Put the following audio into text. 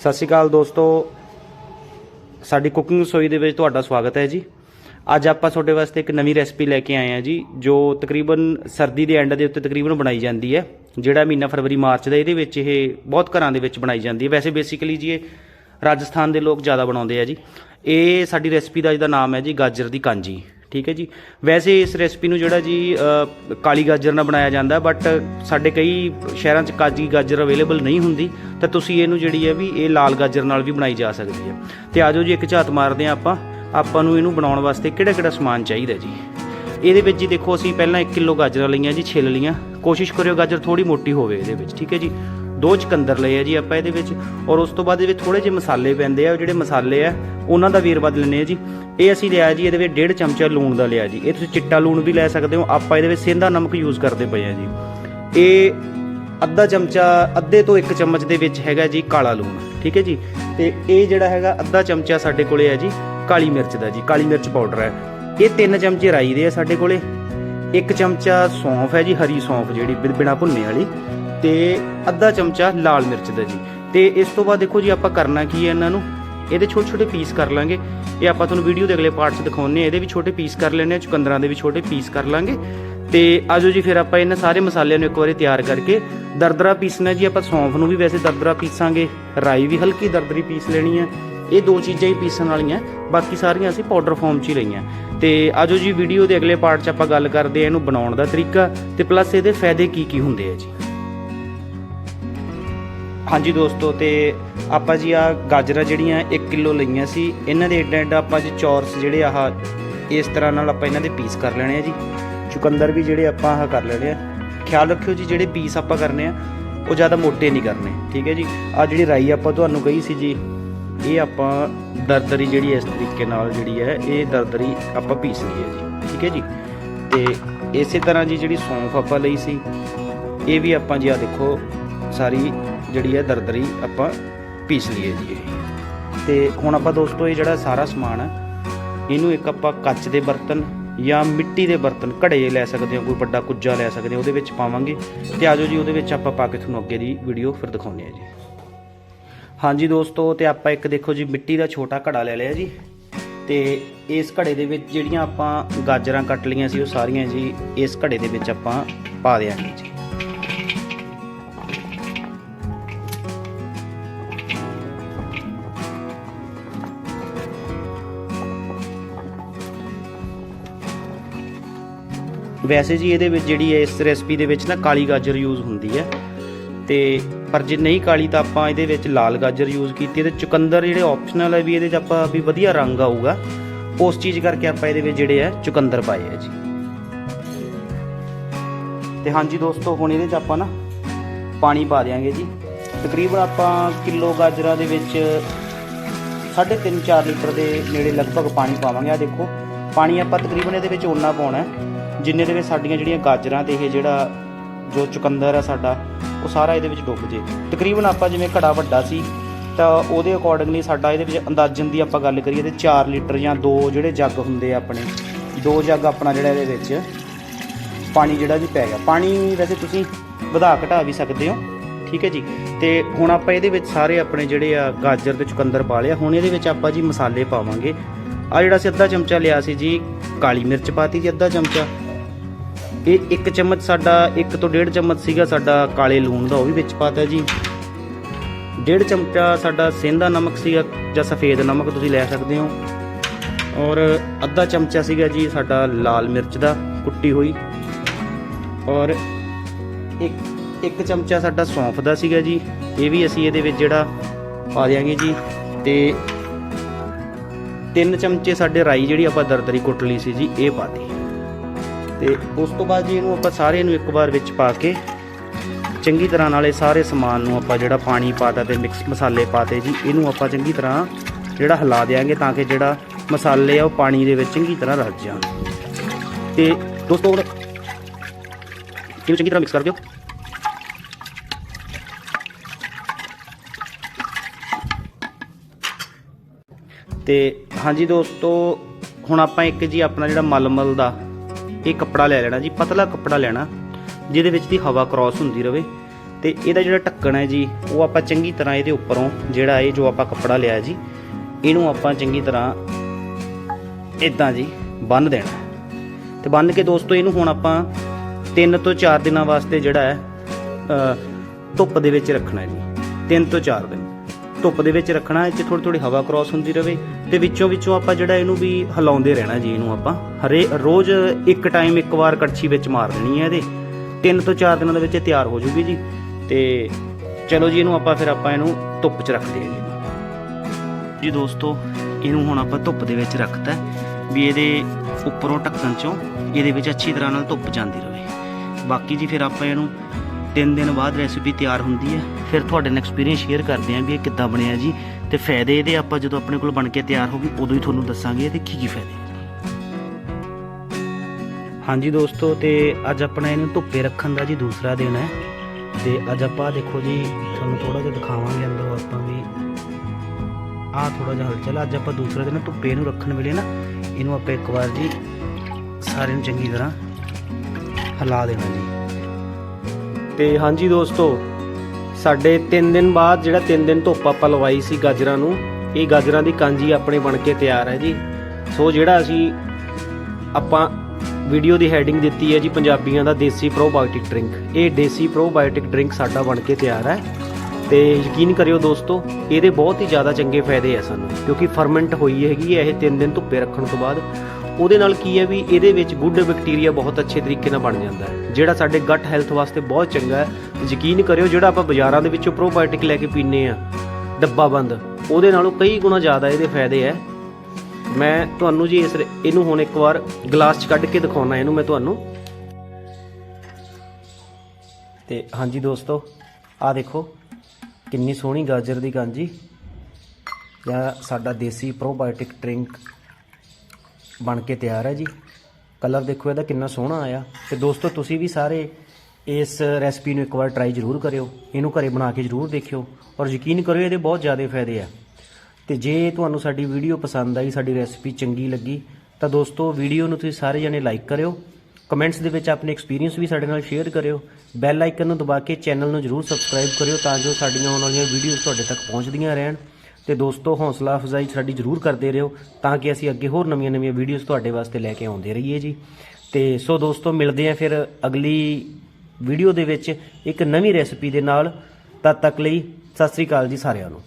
ਸਤਿ ਸ਼੍ਰੀ ਅਕਾਲ ਦੋਸਤੋ। ਸਾਡੀ ਕੁਕਿੰਗ ਰਸੋਈ ਦੇ ਵਿੱਚ ਤੁਹਾਡਾ ਸਵਾਗਤ ਹੈ ਜੀ। ਅੱਜ ਆਪਾਂ ਤੁਹਾਡੇ ਵਾਸਤੇ ਇੱਕ ਨਵੀਂ ਰੈਸਪੀ ਲੈ ਕੇ ਆਏ ਹਾਂ ਜੀ, ਜੋ ਤਕਰੀਬਨ ਸਰਦੀ ਦੇ ਐਂਡ ਦੇ ਉੱਤੇ ਤਕਰੀਬਨ ਬਣਾਈ ਜਾਂਦੀ ਹੈ, ਜਿਹੜਾ ਮਹੀਨਾ ਫਰਵਰੀ, ਮਾਰਚ ਦਾ ਇਹਦੇ ਵਿੱਚ ਇਹ ਬਹੁਤ ਘਰਾਂ ਦੇ ਵਿੱਚ ਬਣਾਈ ਜਾਂਦੀ ਹੈ। ਵੈਸੇ ਬੇਸਿਕਲੀ ਜੀ ਇਹ ਰਾਜਸਥਾਨ ਦੇ ਲੋਕ ਜ਼ਿਆਦਾ ਬਣਾਉਂਦੇ ਆ ਜੀ। ਇਹ ਸਾਡੀ ਰੈਸਪੀ ਦਾ ਜਿਹਦਾ ਨਾਮ ਹੈ ਜੀ, ਗਾਜਰ ਦੀ ਕਾਂਜੀ। ਠੀਕ ਹੈ ਜੀ। ਵੈਸੇ ਇਸ ਰੈਸਪੀ ਨੂੰ ਜਿਹੜਾ ਜੀ ਕਾਲੀ ਗਾਜਰ ਨਾਲ ਬਣਾਇਆ ਜਾਂਦਾ ਬਟ ਸਾਡੇ ਕਈ ਸ਼ਹਿਰਾਂ 'ਚ ਕਾਜੀ ਗਾਜਰ ਅਵੇਲੇਬਲ ਨਹੀਂ ਹੁੰਦੀ, ਤਾਂ ਤੁਸੀਂ ਇਹਨੂੰ ਜਿਹੜੀ ਹੈ ਵੀ ਇਹ ਲਾਲ ਗਾਜਰ ਨਾਲ ਵੀ ਬਣਾਈ ਜਾ ਸਕਦੀ ਹੈ। ਤੇ ਆਜੋ ਜੀ, ਇੱਕ ਝਾਤ ਮਾਰਦੇ ਹਾਂ ਆਪਾਂ। ਆਪਾਂ ਨੂੰ ਇਹਨੂੰ ਬਣਾਉਣ ਵਾਸਤੇ ਕਿਹੜਾ ਕਿਹੜਾ ਸਮਾਨ ਚਾਹੀਦਾ ਜੀ? ਇਹਦੇ ਵਿੱਚ ਜੀ ਦੇਖੋ, ਅਸੀਂ ਪਹਿਲਾਂ 1 ਕਿਲੋ ਗਾਜਰਾਂ ਲਈਆਂ ਜੀ, ਛਿੱਲ ਲਈਆਂ। ਕੋਸ਼ਿਸ਼ ਕਰਿਓ ਗਾਜਰ ਥੋੜੀ ਮੋਟੀ ਹੋਵੇ ਇਹਦੇ ਵਿੱਚ, ਠੀਕ ਹੈ ਜੀ। ਦੋ ਚਕੰਦਰ ਲਏ ਆ ਜੀ ਆਪਾਂ ਇਹਦੇ ਵਿੱਚ ਔਰ ਉਸ ਤੋਂ ਬਾਅਦ ਇਹਦੇ ਵਿੱਚ ਥੋੜੇ ਜਿਹੇ ਮਸਾਲੇ ਪੈਂਦੇ ਆ ਜਿਹੜੇ ਮਸਾਲੇ ਆ, ਉਹਨਾਂ ਦਾ ਵੇਰਵਾ ਲੈਣੇ ਆ ਜੀ। ਇਹ ਅਸੀਂ ਲਿਆ ਜੀ, ਇਹਦੇ ਵਿੱਚ ਡੇਢ ਚਮਚਾ ਲੂਣ ਦਾ ਲਿਆ ਜੀ। ਇਹ ਤੁਸੀਂ ਚਿੱਟਾ ਲੂਣ ਵੀ ਲੈ ਸਕਦੇ ਹੋ, ਆਪਾਂ ਇਹਦੇ ਵਿੱਚ ਸੇਂਧਾ ਨਮਕ ਯੂਜ਼ ਕਰਦੇ ਪਏ ਆ ਜੀ। ਇਹ ਅੱਧਾ ਚਮਚਾ, ਅੱਧੇ ਤੋਂ ਇੱਕ ਚਮਚ ਦੇ ਵਿੱਚ ਹੈਗਾ ਜੀ ਕਾਲਾ ਲੂਣ, ਠੀਕ ਹੈ ਜੀ? ਤੇ ਇਹ ਜਿਹੜਾ ਹੈਗਾ ਅੱਧਾ ਚਮਚਾ ਸਾਡੇ ਕੋਲੇ ਹੈ ਜੀ ਕਾਲੀ ਮਿਰਚ ਦਾ ਜੀ, ਕਾਲੀ ਮਿਰਚ ਪਾਊਡਰ ਹੈ। ਇਹ ਤਿੰਨ ਚਮਚੇ ਰਾਈ ਦੇ ਆ ਸਾਡੇ ਕੋਲੇ। ਇੱਕ ਚਮਚਾ ਸੌਂਫ ਹੈ ਜੀ, ਹਰੀ ਸੌਂਫ ਜਿਹੜੀ ਬਿ- ਬਿਨਾਂ ਭੁੰਨੇ ਵਾਲੀ। ਤੇ ਅੱਧਾ ਚਮਚਾ ਲਾਲ ਮਿਰਚ ਦਾ ਜੀ। ਤੇ ਇਸ ਤੋਂ ਬਾਅਦ ਦੇਖੋ ਜੀ, ਆਪਾਂ ਕਰਨਾ ਕੀ ਹੈ ਇਹਨਾਂ ਨੂੰ? ਇਹਦੇ ਛੋਟੇ ਛੋਟੇ ਪੀਸ ਕਰ ਲਾਂਗੇ। ਇਹ ਆਪਾਂ ਤੁਹਾਨੂੰ ਵੀਡੀਓ ਦੇ ਅਗਲੇ ਪਾਰਟ 'ਚ ਦਿਖਾਉਂਦੇ ਆ ਇਹਦੇ ਵੀ ਛੋਟੇ ਪੀਸ ਕਰ ਲੈਣੇ ਆ ਚੁਕੰਦਰਾਂ ਦੇ ਵੀ ਛੋਟੇ ਪੀਸ ਕਰ ਲਾਂਗੇ। ਤੇ ਆਜੋ ਜੀ, ਫਿਰ ਆਪਾਂ ਇਹਨਾਂ ਸਾਰੇ ਮਸਾਲਿਆਂ ਨੂੰ ਇੱਕ ਵਾਰੀ ਤਿਆਰ ਕਰਕੇ ਦਰਦਰਾ ਪੀਸਣਾ ਜੀ ਆਪਾਂ ਸੌਂਫ ਨੂੰ ਵੀ ਵੈਸੇ ਦਰਦਰਾ ਪੀਸਾਂਗੇ। ਰਾਈ ਵੀ ਹਲਕੀ ਦਰਦਰੀ ਪੀਸ ਲੈਣੀ ਹੈ ਇਹ ਦੋ ਚੀਜ਼ਾਂ ਹੀ ਪੀਸਣ ਵਾਲੀਆਂ। ਬਾਕੀ ਸਾਰੀਆਂ ਅਸੀਂ ਪਾਊਡਰ ਫਾਰਮ 'ਚ ਹੀ ਲਈਆਂ। ਤੇ ਆਜੋ ਜੀ, ਵੀਡੀਓ ਦੇ ਅਗਲੇ ਪਾਰਟ 'ਚ ਆਪਾਂ ਗੱਲ ਕਰਦੇ ਆ ਇਹਨੂੰ ਬਣਾਉਣ ਦਾ ਤਰੀਕਾ। ਤੇ ਪਲੱਸ ਇਹਦੇ ਫਾਇਦੇ ਕੀ ਕੀ ਹੁੰਦੇ ਆ ਜੀ? ਹਾਂਜੀ ਦੋਸਤੋ, ਤੇ ਆਪਾਂ ਜੀ ਆ ਗਾਜਰਾਂ ਜਿਹੜੀਆਂ 1 ਕਿਲੋ ਲਈਆਂ ਸੀ, ਇਹਨਾਂ ਦੇ ਏਡਾ ਏਡਾ ਆਪਾਂ ਜੀ ਚੌਰਸ ਜਿਹੜੇ ਆਹ ਇਸ ਤਰ੍ਹਾਂ ਨਾਲ ਆਪਾਂ ਇਹਨਾਂ ਦੇ ਪੀਸ ਕਰ ਲੈਣੇ ਆ ਜੀ। ਚੁਕੰਦਰ ਵੀ ਜਿਹੜੇ ਆਪਾਂ ਆਹ ਕਰ ਲੈਣੇ ਆ। ਖਿਆਲ ਰੱਖਿਓ ਜੀ, ਜਿਹੜੇ ਪੀਸ ਆਪਾਂ ਕਰਨੇ ਆ, ਉਹ ਜ਼ਿਆਦਾ ਮੋਟੇ ਨਹੀਂ ਕਰਨੇ, ਠੀਕ ਹੈ ਜੀ? ਆ ਜਿਹੜੀ ਰਾਈ ਆਪਾਂ ਤੁਹਾਨੂੰ ਕਹੀ ਸੀ ਜੀ, ਇਹ ਆਪਾਂ ਦਰਦਰੀ ਜਿਹੜੀ ਇਸ ਤਰੀਕੇ ਨਾਲ ਜਿਹੜੀ ਹੈ, ਇਹ ਦਰਦਰੀ ਆਪਾਂ ਪੀਸ ਲਈ ਹੈ ਜੀ, ਠੀਕ ਹੈ ਜੀ? ਤੇ ਇਸੇ ਤਰ੍ਹਾਂ ਜੀ ਜਿਹੜੀ ਸੌਂਫ ਆਪਾਂ ਲਈ ਸੀ, ਇਹ ਵੀ ਆਪਾਂ ਜੀ ਆ ਦੇਖੋ, ਸਾਰੀ ਜਿਹੜੀ ਹੈ ਦਰਦਰੀ ਆਪਾਂ ਪੀਸ ਲਈਏ ਜੀ ਇਹ। ਤੇ ਹੁਣ ਆਪਾਂ ਦੋਸਤੋ ਇਹ ਜਿਹੜਾ ਸਾਰਾ ਸਮਾਨ ਹੈ ਇਹਨੂੰ ਇੱਕ ਆਪਾਂ ਕੱਚ ਦੇ ਬਰਤਨ ਜਾਂ ਮਿੱਟੀ ਦੇ ਬਰਤਨ, ਘੜੇ ਲੈ ਸਕਦੇ ਹੋ, ਕੋਈ ਵੱਡਾ ਕੁੱਜਾ ਲੈ ਸਕਦੇ ਹੋ, ਉਹਦੇ ਵਿੱਚ ਪਾਵਾਂਗੇ। ਤੇ ਆਜੋ ਜੀ, ਉਹਦੇ ਵਿੱਚ ਆਪਾਂ ਪਾ ਕੇ ਤੁਹਾਨੂੰ ਅੱਗੇ ਦੀ ਵੀਡੀਓ ਫਿਰ ਦਿਖਾਉਂਦੇ ਆ ਜੀ। ਹਾਂਜੀ ਦੋਸਤੋ, ਤੇ ਆਪਾਂ ਇੱਕ ਦੇਖੋ ਜੀ, ਮਿੱਟੀ ਦਾ ਛੋਟਾ ਘੜਾ ਲੈ ਲਿਆ ਜੀ। ਤੇ ਇਸ ਘੜੇ ਦੇ ਵਿੱਚ ਜਿਹੜੀਆਂ ਆਪਾਂ ਗਾਜਰਾਂ ਕੱਟ ਲਈਆਂ ਸੀ, ਉਹ ਸਾਰੀਆਂ ਜੀ ਇਸ ਘੜੇ ਦੇ ਵਿੱਚ ਆਪਾਂ ਪਾ ਦਿਆਂਗੇ ਜੀ। ਵੈਸੇ ਜੀ ਇਹਦੇ ਵਿੱਚ ਜਿਹੜੀ ਹੈ ਇਸ ਰੈਸਪੀ ਦੇ ਵਿੱਚ ਨਾ ਕਾਲੀ ਗਾਜਰ ਯੂਜ਼ ਹੁੰਦੀ ਹੈ। ਤੇ ਪਰ ਜੇ ਨਹੀਂ ਕਾਲੀ ਤਾਂ ਆਪਾਂ ਇਹਦੇ ਵਿੱਚ ਲਾਲ ਗਾਜਰ ਯੂਜ਼ ਕੀਤੀ। ਹੈ ਤੇ ਚੁਕੰਦਰ ਜਿਹੜੇ ਆਪਸ਼ਨਲ ਹੈ ਵੀ ਇਹਦੇ 'ਚ ਆਪਾਂ ਵੀ ਵਧੀਆ ਰੰਗ ਆਊਗਾ। ਉਸ ਚੀਜ਼ ਕਰਕੇ ਆਪਾਂ ਇਹਦੇ ਵਿੱਚ ਜਿਹੜੇ ਹੈ ਚੁਕੰਦਰ ਪਾਏ ਹੈ ਜੀ। ਤੇ ਹਾਂਜੀ ਦੋਸਤੋ ਹੁਣ ਇਹਦੇ 'ਚ ਆਪਾਂ ਨਾ ਪਾਣੀ ਪਾ ਦਿਆਂਗੇ ਜੀ। ਤਕਰੀਬਨ ਆਪਾਂ ਕਿਲੋ ਗਾਜਰਾਂ ਦੇ ਵਿੱਚ 3.5 4 ਲੀਟਰ ਦੇ ਨੇੜੇ ਲਗਭਗ ਪਾਣੀ ਪਾਵਾਂਗੇ। ਆ ਦੇਖੋ ਪਾਣੀ ਆਪਾਂ ਤਕਰੀਬਨ ਇਹਦੇ ਵਿੱਚ ਓਨਾ ਪਾਉਣਾ ਹੈ, ਜਿੰਨੇ ਦੇ ਵਿੱਚ ਸਾਡੀਆਂ ਜਿਹੜੀਆਂ ਗਾਜਰਾਂ ਤੇ ਇਹ ਜਿਹੜਾ ਜੋ ਚੁਕੰਦਰ ਆ ਸਾਡਾ, ਉਹ ਸਾਰਾ ਇਹਦੇ ਵਿੱਚ ਡੁੱਬ ਜੇ। ਤਕਰੀਬਨ ਆਪਾਂ ਜਿਵੇਂ ਘੜਾ ਵੱਡਾ ਸੀ, ਤਾਂ ਉਹਦੇ ਅਕੋਰਡਿੰਗਲੀ ਸਾਡਾ ਇਹਦੇ ਵਿੱਚ ਅੰਦਾਜ਼ਨ ਦੀ ਆਪਾਂ ਗੱਲ ਕਰੀਏ ਤੇ 4 ਲੀਟਰ ਜਾਂ ਦੋ ਜਿਹੜੇ ਜੱਗ ਹੁੰਦੇ ਆ ਆਪਣੇ, ਦੋ ਜੱਗ ਆਪਣਾ ਜਿਹੜਾ ਇਹਦੇ ਵਿੱਚ ਪਾਣੀ ਜਿਹੜਾ ਜੀ ਪੈ ਗਿਆ। ਪਾਣੀ ਵੈਸੇ ਤੁਸੀਂ ਵਧਾ ਘਟਾ ਵੀ ਸਕਦੇ ਹੋ, ਠੀਕ ਹੈ ਜੀ? ਤੇ ਹੁਣ ਆਪਾਂ ਇਹਦੇ ਵਿੱਚ ਸਾਰੇ ਆਪਣੇ ਜਿਹੜੇ ਆ ਗਾਜਰ ਤੇ ਚੁਕੰਦਰ ਪਾ ਲਿਆ। ਹੁਣ ਇਹਦੇ ਵਿੱਚ ਆਪਾਂ ਜੀ ਮਸਾਲੇ ਪਾਵਾਂਗੇ। ਆ ਜਿਹੜਾ ਅਸੀਂ ਅੱਧਾ ਚਮਚਾ ਲਿਆ ਸੀ ਜੀ, ਕਾਲੀ ਮਿਰਚ ਪਾਤੀ ਜੀ, ਅੱਧਾ ਚਮਚਾ। ਇਹ ਇੱਕ ਚਮਚ ਸਾਡਾ, ਇੱਕ ਤੋਂ ਡੇਢ ਚਮਚ ਸੀਗਾ ਸਾਡਾ ਕਾਲੇ ਲੂਣ ਦਾ, ਉਹ ਵੀ ਵਿੱਚ ਪਾਤਾ ਜੀ। ਡੇਢ ਚਮਚਾ ਸਾਡਾ ਸੇਂਧਾ ਨਮਕ ਸੀਗਾ ਜਾਂ ਸਫੇਦ ਨਮਕ ਤੁਸੀਂ ਲੈ ਸਕਦੇ ਹੋ। ਔਰ ਅੱਧਾ ਚਮਚਾ ਸੀਗਾ ਜੀ ਸਾਡਾ ਲਾਲ ਮਿਰਚ ਦਾ, ਕੁੱਟੀ ਹੋਈ। ਔਰ ਇੱਕ ਇੱਕ ਚਮਚਾ ਸਾਡਾ ਸੌਂਫ ਦਾ ਸੀਗਾ ਜੀ। ਇਹ ਵੀ ਅਸੀਂ ਇਹਦੇ ਵਿੱਚ ਜਿਹੜਾ ਪਾ ਦਿਆਂਗੇ ਜੀ। ਤੇ ਤਿੰਨ ਚਮਚੇ ਸਾਡੇ ਰਾਈ ਜਿਹੜੀ ਆਪਾਂ ਦਰਦਰੀ ਕੁੱਟ ਲਈ ਸੀ ਜੀ, ਇਹ ਪਾ ਪਾਤੀ ਤੇ ਉਸ ਤੋਂ ਬਾਅਦ ਜੀ ਇਹਨੂੰ ਆਪਾਂ ਸਾਰੇ ਨੂੰ ਇੱਕ ਵਾਰ ਵਿੱਚ ਪਾ ਕੇ ਚੰਗੀ ਤਰ੍ਹਾਂ ਨਾਲੇ ਸਾਰੇ ਸਮਾਨ ਨੂੰ ਆਪਾਂ ਜਿਹੜਾ ਪਾਣੀ ਪਾਤਾ ਤੇ ਮਿਕਸ ਮਸਾਲੇ ਪਾਤੇ ਜੀ, ਇਹਨੂੰ ਆਪਾਂ ਚੰਗੀ ਤਰ੍ਹਾਂ ਜਿਹੜਾ ਹਿਲਾ ਦੇਾਂਗੇ ਤਾਂ ਕਿ ਜਿਹੜਾ ਮਸਾਲੇ ਆ ਉਹ ਪਾਣੀ ਦੇ ਵਿੱਚ ਚੰਗੀ ਤਰ੍ਹਾਂ ਰਚ ਜਾਣ। ਤੇ ਦੋਸਤੋ ਹੁਣ ਇਹਨੂੰ ਚੰਗੀ ਤਰ੍ਹਾਂ ਮਿਕਸ ਕਰ ਦਿਓ। ਤੇ ਹਾਂਜੀ ਦੋਸਤੋ, ਹੁਣ ਆਪਾਂ ਇੱਕ ਜੀ ਆਪਣਾ ਜਿਹੜਾ ਮਲਮਲ ਦਾ ਇਹ ਕੱਪੜਾ ਲੈ ਲੈਣਾ ਜੀ, ਪਤਲਾ ਕੱਪੜਾ ਲੈਣਾ, ਜਿਹਦੇ ਵਿੱਚ ਦੀ ਹਵਾ ਕ੍ਰਾਸ ਹੁੰਦੀ ਰਹੇ ਤੇ ਇਹਦਾ ਜਿਹੜਾ ਢੱਕਣ ਹੈ ਜੀ, ਉਹ ਆਪਾਂ ਚੰਗੀ ਤਰ੍ਹਾਂ ਇਹਦੇ ਉੱਪਰੋਂ ਜਿਹੜਾ ਇਹ ਜੋ ਆਪਾਂ ਕੱਪੜਾ ਲਿਆ ਜੀ, ਇਹਨੂੰ ਆਪਾਂ ਚੰਗੀ ਤਰ੍ਹਾਂ ਇਦਾਂ ਜੀ ਬੰਨ ਦੇਣਾ। ਤੇ ਬੰਨ ਕੇ ਦੋਸਤੋ, ਇਹਨੂੰ ਹੁਣ ਆਪਾਂ 3 ਤੋਂ 4 ਦਿਨਾਂ ਵਾਸਤੇ ਜਿਹੜਾ ਹੈ ਧੁੱਪ ਦੇ ਵਿੱਚ ਰੱਖਣਾ ਜੀ। 3 ਤੋਂ 4 ਦਿਨ। ਧੁੱਪ ਦੇ ਵਿੱਚ ਰੱਖਣਾ ਇਹ ਚ ਥੋੜੀ ਥੋੜੀ ਹਵਾ ਕ੍ਰਾਸ ਹੁੰਦੀ ਰਹੇ ਤੇ ਵਿੱਚੋਂ ਵਿੱਚੋਂ ਆਪਾਂ ਜਿਹੜਾ ਇਹਨੂੰ ਵੀ ਹਿਲਾਉਂਦੇ ਰਹਿਣਾ ਜੀ ਇਹਨੂੰ ਆਪਾਂ। ਹਰੇ, ਰੋਜ਼ ਇੱਕ ਟਾਈਮ ਇੱਕ ਵਾਰ ਕੜਛੀ ਵਿੱਚ ਮਾਰ ਦੇਣੀ ਹੈ ਇਹਦੇ। ਤਿੰਨ ਤੋਂ ਚਾਰ ਦਿਨਾਂ ਦੇ ਵਿੱਚ ਇਹ ਤਿਆਰ ਹੋ ਜੂਗੀ ਜੀ। ਤੇ ਚਲੋ ਜੀ ਇਹਨੂੰ ਆਪਾਂ ਫਿਰ ਆਪਾਂ ਇਹਨੂੰ ਧੁੱਪ 'ਚ ਰੱਖਦੇ ਹਾਂ ਜੀ। ਦੋਸਤੋ, ਇਹਨੂੰ ਹੁਣ ਆਪਾਂ ਧੁੱਪ ਦੇ ਵਿੱਚ ਰੱਖਤਾ ਵੀ ਇਹਦੇ ਉੱਪਰੋਂ ਢੱਕਣ ਚੋਂ ਇਹਦੇ ਵਿੱਚ ਅੱਛੀ ਤਰ੍ਹਾਂ ਨਾਲ ਧੁੱਪ ਜਾਂਦੀ ਰਹੇ। ਬਾਕੀ ਜੀ ਫਿਰ ਆਪਾਂ ਇਹਨੂੰ 3 ਦਿਨ ਬਾਅਦ ਰੈਸਿਪੀ ਤਿਆਰ ਹੁੰਦੀ ਹੈ। ਫਿਰ ਤੁਹਾਡੇ ਨਾਲ ਐਕਸਪੀਰੀਅੰਸ ਸ਼ੇਅਰ ਕਰਦੇ ਹਾਂ ਵੀ ਇਹ ਕਿੱਦਾਂ ਬਣਿਆ ਜੀ। ਤੇ ਫਾਇਦੇ ਇਹਦੇ ਆਪਾਂ ਜਦੋਂ ਆਪਣੇ ਕੋਲ ਬਣ ਕੇ ਤਿਆਰ ਹੋ ਗਈ, ਉਦੋਂ ਹੀ ਤੁਹਾਨੂੰ ਦੱਸਾਂਗੇ ਇਹਦੇ ਕੀ ਕੀ ਫਾਇਦੇ। ਹਾਂਜੀ ਦੋਸਤੋ, ਤੇ ਅੱਜ ਆਪਣਾ ਇਹਨੂੰ ਧੁੱਪੇ ਰੱਖਣ ਦਾ ਜੀ ਦੂਸਰਾ ਦਿਨ ਹੈ। ਤੇ ਅੱਜ ਆਪਾਂ ਦੇਖੋ ਜੀ, ਤੁਹਾਨੂੰ ਥੋੜਾ ਜਿਹਾ ਦਿਖਾਵਾਂਗੇ ਅੰਦਰੋਂ ਆਪਾਂ ਵੀ। ਆਹ ਥੋੜਾ ਜਿਹਾ ਹਲਚਲ, ਅੱਜ ਆਪਾਂ ਦੂਸਰਾ ਦਿਨ ਧੁੱਪੇ ਨੂੰ ਰੱਖਣ ਵੇਲੇ ਨਾ, ਇਹਨੂੰ ਆਪਾਂ ਇੱਕ ਵਾਰ ਜੀ ਸਾਰੇ ਨੂੰ ਚੰਗੀ ਤਰ੍ਹਾਂ ਹਿਲਾ ਦੇਣਾ ਜੀ। ਤੇ ਹਾਂਜੀ ਦੋਸਤੋ ਸਾਡੇ 3 ਦਿਨ ਬਾਅਦ ਜਿਹੜਾ 3 ਦਿਨ ਧੁੱਪ ਆਪਾਂ ਲਵਾਈ ਸੀ ਗਾਜਰਾਂ ਨੂੰ, ਇਹ ਗਾਜਰਾਂ ਦੀ ਕਾਂਜੀ ਆਪਣੇ ਬਣ ਕੇ ਤਿਆਰ ਹੈ ਜੀ। ਸੋ ਜਿਹੜਾ ਅਸੀਂ ਆਪਾਂ ਵੀਡੀਓ ਦੀ ਹੈਡਿੰਗ ਦਿੱਤੀ ਹੈ ਜੀ ਪੰਜਾਬੀਆਂ ਦਾ ਦੇਸੀ ਪ੍ਰੋਬਾਇਓਟਿਕ ਡਰਿੰਕ ਇਹ ਦੇਸੀ ਪ੍ਰੋਬਾਇਓਟਿਕ ਡਰਿੰਕ ਸਾਡਾ ਬਣ ਕੇ ਤਿਆਰ ਹੈ। ਤੇ ਯਕੀਨ ਕਰਿਓ ਦੋਸਤੋ, ਇਹਦੇ ਬਹੁਤ ਹੀ ਜ਼ਿਆਦਾ ਚੰਗੇ ਫਾਇਦੇ ਆ ਸਾਨੂੰ, ਕਿਉਂਕਿ ਫਰਮੈਂਟ ਹੋਈ ਹੈਗੀ ਹੈ ਇਹ 3 ਦਿਨ ਧੁੱਪੇ ਰੱਖਣ ਤੋਂ ਬਾਅਦ। ਉਹਦੇ ਨਾਲ ਕੀ ਹੈ ਵੀ ਇਹਦੇ ਵਿੱਚ ਗੁੱਡ ਬੈਕਟੀਰੀਆ ਬਹੁਤ ਅੱਛੇ ਤਰੀਕੇ ਨਾਲ ਬਣ ਜਾਂਦਾ ਹੈ, ਜਿਹੜਾ ਸਾਡੇ ਗੱਟ ਹੈਲਥ ਵਾਸਤੇ ਬਹੁਤ ਚੰਗਾ ਹੈ। ਯਕੀਨ ਕਰਿਓ, ਜਿਹੜਾ ਆਪਾਂ ਬਾਜ਼ਾਰਾਂ ਦੇ ਵਿੱਚੋਂ ਪ੍ਰੋਬਾਇਓਟਿਕ ਲੈ ਕੇ ਪੀਨੇ ਆ ਡੱਬਾ ਬੰਦ ਉਹਦੇ ਨਾਲੋਂ ਕਈ ਗੁਣਾ ਜ਼ਿਆਦਾ ਇਹਦੇ ਫਾਇਦੇ ਹੈ। ਮੈਂ ਤੁਹਾਨੂੰ ਜੀ ਇਸ ਇਹਨੂੰ ਹੁਣ ਇੱਕ ਵਾਰ ਗਲਾਸ 'ਚ ਕੱਢ ਕੇ ਦਿਖਾਉਣਾ, ਇਹਨੂੰ ਮੈਂ ਤੁਹਾਨੂੰ। ਤੇ ਹਾਂਜੀ ਦੋਸਤੋ, ਆਹ ਦੇਖੋ, ਕਿੰਨੀ ਸੋਹਣੀ ਗਾਜਰ ਦੀ ਕਾਂਜੀ ਜਾਂ ਸਾਡਾ ਦੇਸੀ ਪ੍ਰੋਬਾਇਓਟਿਕ ਡਰਿੰਕ ਬਣ ਕੇ ਤਿਆਰ ਹੈ ਜੀ। ਕਲਰ ਦੇਖੋ ਇਹਦਾ ਕਿੰਨਾ ਸੋਹਣਾ ਆਇਆ। ਤੇ ਦੋਸਤੋ, ਤੁਸੀਂ ਵੀ ਸਾਰੇ ਇਸ ਰੈਸਪੀ ਨੂੰ ਇੱਕ ਵਾਰ ਟਰਾਈ ਜ਼ਰੂਰ ਕਰਿਓ। ਇਹਨੂੰ ਘਰੇ ਬਣਾ ਕੇ ਜ਼ਰੂਰ ਦੇਖਿਓ ਔਰ ਯਕੀਨ ਕਰਿਓ ਇਹਦੇ ਬਹੁਤ ਜ਼ਿਆਦਾ ਫਾਇਦੇ ਆ। ਤੇ ਜੇ ਤੁਹਾਨੂੰ ਸਾਡੀ ਵੀਡੀਓ ਪਸੰਦ ਆਈ, ਸਾਡੀ ਰੈਸਪੀ ਚੰਗੀ ਲੱਗੀ, ਤਾਂ ਦੋਸਤੋ, ਵੀਡੀਓ ਨੂੰ ਤੁਸੀਂ ਸਾਰੇ ਜਣੇ ਲਾਈਕ ਕਰਿਓ। ਕਮੈਂਟਸ ਦੇ ਵਿੱਚ ਆਪਣੇ ਐਕਸਪੀਰੀਅੰਸ ਵੀ ਸਾਡੇ ਨਾਲ ਸ਼ੇਅਰ ਕਰਿਓ। ਬੈਲ ਆਈਕਨ ਨੂੰ ਦਬਾ ਕੇ ਚੈਨਲ ਨੂੰ ਜਰੂਰ ਸਬਸਕ੍ਰਾਈਬ ਕਰਿਓ ਤਾਂ ਜੋ ਸਾਡੀਆਂ ਆਉਣ ਵਾਲੀਆਂ ਵੀਡੀਓਜ਼ ਤੁਹਾਡੇ ਤੱਕ ਪਹੁੰਚਦੀਆਂ ਰਹਿਣ। ਤੇ ਦੋਸਤੋ, ਹੌਸਲਾ ਅਫਜ਼ਾਈ ਸਾਡੀ ਜਰੂਰ ਕਰਦੇ ਰਹੋ ਤਾਂ ਕਿ ਅਸੀਂ ਅੱਗੇ ਹੋਰ ਨਵੀਆਂ-ਨਵੀਆਂ ਵੀਡੀਓਜ਼ ਤੁਹਾਡੇ ਵਾਸਤੇ ਲੈ ਕੇ ਆਉਂਦੇ ਰਹੀਏ ਜੀ। ਤੇ ਸੋ ਦੋਸਤੋ, ਮਿਲਦੇ ਆਂ ਫਿਰ ਅਗਲੀ ਵੀਡੀਓ ਦੇ ਵਿੱਚ ਇੱਕ ਨਵੀਂ ਰੈਸਪੀ ਦੇ ਨਾਲ। ਤਦ ਤੱਕ ਲਈ ਸਤਿ ਸ੍ਰੀ ਅਕਾਲ ਜੀ ਸਾਰਿਆਂ ਨੂੰ।